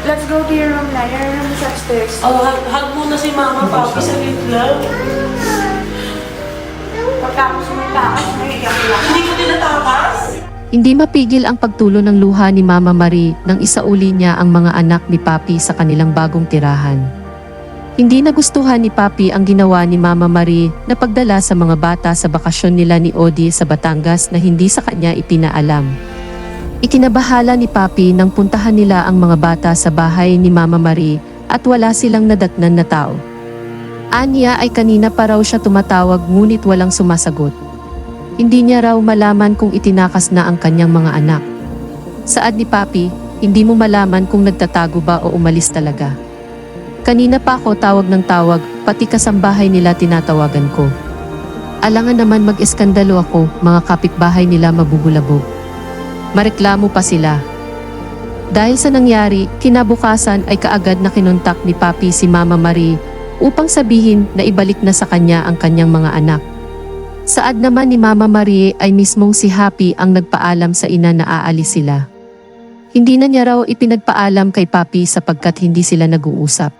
Let's go to your room na. Your room is upstairs. Oh, hug, hug muna si Mama Papi sa lang. Pagkapos mo takas, naiiyak lang. Hindi ko tinatakas. Hindi mapigil ang pagtulo ng luha ni Mama Marie nang isauli niya ang mga anak ni Papi sa kanilang bagong tirahan. Hindi nagustuhan ni Papi ang ginawa ni Mama Marie na pagdala sa mga bata sa bakasyon nila ni Odi sa Batangas na hindi sa kanya ipinaalam. Ikinabahala ni Papi nang puntahan nila ang mga bata sa bahay ni Mama Marie at wala silang nadatnan na tao. Anya ay kanina pa raw siya tumatawag ngunit walang sumasagot. Hindi niya raw malaman kung itinakas na ang kanyang mga anak. Saad ni Papi, hindi mo malaman kung nagtatago ba o umalis talaga. Kanina pa ako tawag ng tawag, pati kasambahay nila tinatawagan ko. Alangan naman mag-eskandalo ako, mga kapitbahay nila mabubulabog. Mareklamo pa sila. Dahil sa nangyari, kinabukasan ay kaagad na kinontak ni Papi si Mama Marie upang sabihin na ibalik na sa kanya ang kanyang mga anak. Saad naman ni Mama Marie ay mismong si Happy ang nagpaalam sa ina na aalis sila. Hindi na niya raw ipinagpaalam kay Papi sapagkat hindi sila nag-uusap.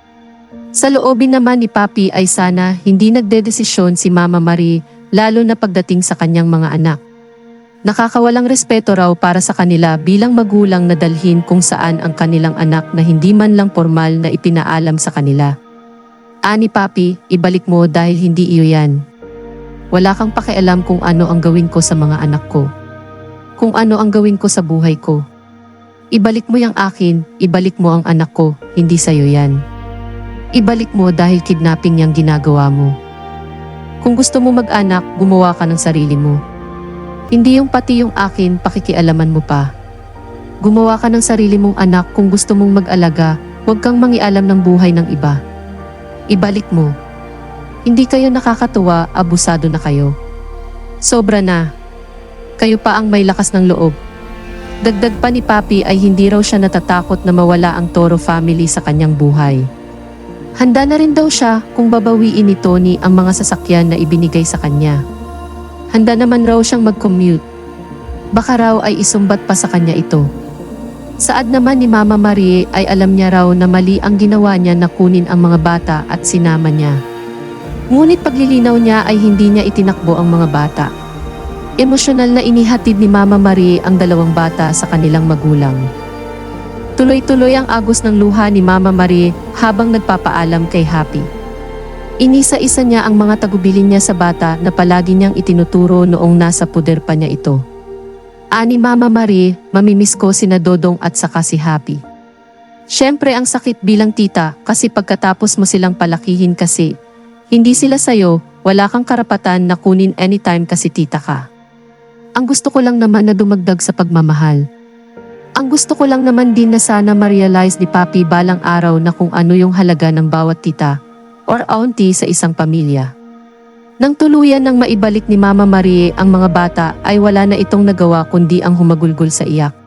Sa loobin naman ni Papi ay sana hindi nagdedesisyon si Mama Marie lalo na pagdating sa kanyang mga anak. Nakakawalang respeto raw para sa kanila bilang magulang na dalhin kung saan ang kanilang anak na hindi man lang formal na ipinaalam sa kanila. Ani Papi, ibalik mo dahil hindi iyo yan. Wala kang pakialam kung ano ang gawin ko sa mga anak ko. Kung ano ang gawin ko sa buhay ko. Ibalik mo yung akin, ibalik mo ang anak ko, hindi sa'yo yan. Ibalik mo dahil kidnapping yung ginagawa mo. Kung gusto mo mag-anak, gumawa ka ng sarili mo. Hindi yung pati yung akin, pakikialaman mo pa. Gumawa ka ng sarili mong anak kung gusto mong mag-alaga, huwag kang mangialam ng buhay ng iba. Ibalik mo. Hindi kayo nakakatuwa, abusado na kayo. Sobra na. Kayo pa ang may lakas ng loob. Dagdag pa ni Papi ay hindi raw siya natatakot na mawala ang Toro family sa kanyang buhay. Handa na rin daw siya kung babawiin ni Tony ang mga sasakyan na ibinigay sa kanya. Handa naman raw siyang mag-commute. Baka raw ay isumbat pa sa kanya ito. Saad naman ni Mama Marie ay alam niya raw na mali ang ginawa niya na kunin ang mga bata at sinama niya. Ngunit paglilinaw niya ay hindi niya itinakbo ang mga bata. Emosyonal na inihatid ni Mama Marie ang dalawang bata sa kanilang magulang. Tuloy-tuloy ang agos ng luha ni Mama Marie habang nagpapaalam kay Happy. Inisa-isa niya ang mga tagubilin niya sa bata na palagi niyang itinuturo noong nasa puder pa niya ito. Ani Mama Marie, mamimiss ko sina Dodong at saka si Happy. Siyempre ang sakit bilang tita kasi pagkatapos mo silang palakihin kasi, hindi sila sayo, wala kang karapatan na kunin anytime kasi tita ka. Ang gusto ko lang naman na dumagdag sa pagmamahal. Ang gusto ko lang naman din na sana ma-realize ni Papi balang araw na kung ano yung halaga ng bawat tita or auntie sa isang pamilya. Nang tuluyan ng maibalik ni Mama Marie ang mga bata ay wala na itong nagawa kundi ang humagulgol sa iyak.